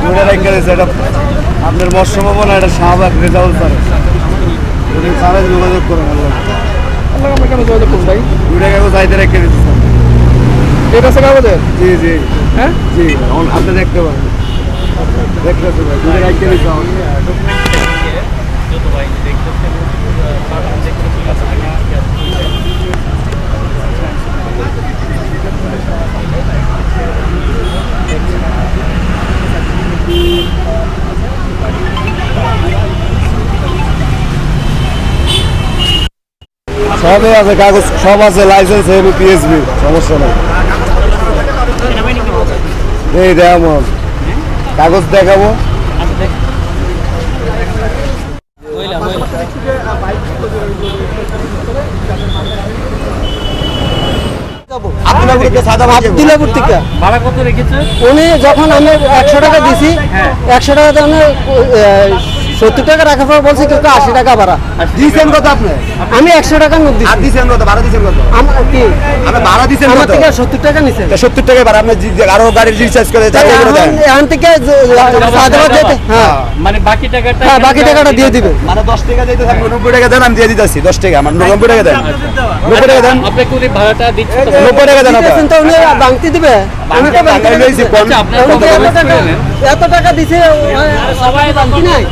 দুইটা রেখে দিয়েছে এটা আপনার মৎস্য ভবন এটা শাহবাগ রেজাউল স্যার উনি স্যারের যোগাযোগ করেন আল্লাহ আল্লাহ আমরা কেন যোগাযোগ করুন ভাই? দুইটা কাগজ চাইতে রেখে দিয়েছে স্যার। এটা আছে কাগজের জি জি। হ্যাঁ? জি আপনি দেখতে পারেন। দেখতে ভাই দুইটা রেখে দিয়েছে। আমাকে। সবই আছে কাগজ সব আছে লাইসেন্স এবং পিএসবি সমস্যা নেই। এই দেখাবো কাগজ দেখাবো। আব্দুল্লাপুর থেকে। ভাড়া কত রেখেছে? উনি যখন আমি একশো টাকা দিছি একশো টাকা দিয়ে সত্তর টাকা রাখার পর বলছে কিন্তু আশি টাকা ভাড়া। দিয়েছেন কত আপনি? আমি একশো টাকা নোট আর দিছি দিয়েছেন কত? ভাড়া দিয়েছেন কত? আমার কি? আপনি ভাড়া দিয়েছেন আমার থেকে সত্তর টাকা নিছে সত্তর টাকা ভাড়া আপনি আরও গাড়ির রিচার্জ করে তাই করে দেন। এখান থেকে যে- সাদাবাদ যেতে হ্যাঁ। মানে বাকি টাকাটা হ্যাঁ বাকি টাকাটা দিয়ে দিবে। মানে দশ টাকা দিতে থাকবে নব্বই টাকা দেন আমি দিয়ে দিতেছি দশ টাকা আমার নব্বই টাকা দেন। নব্বই টাকা দেন। আপনাকে উনি ভাড়াটা দিচ্ছে তো নব্বই টাকা দেন তো উনি বাংতি দিবে। আচ্ছা? এত টাকা দিছে সবাই নাই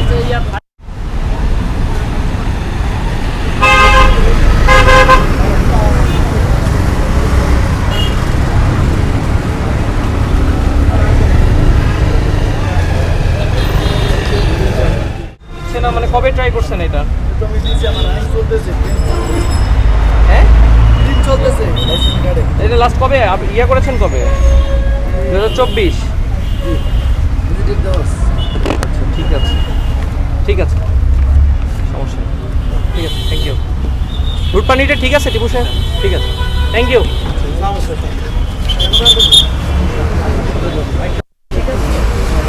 মানে কবে ট্রাই করছেন এটা হ্যাঁ এটা লাস্ট কবে? ইয়ে করেছেন কবে? দু হাজার চব্বিশ ঠিক আছে। ঠিক আছে। সমস্যা ঠিক আছে থ্যাংক ইউ রুট পানিটা ঠিক আছে, টিপু সাহেব? ঠিক আছে। Thank you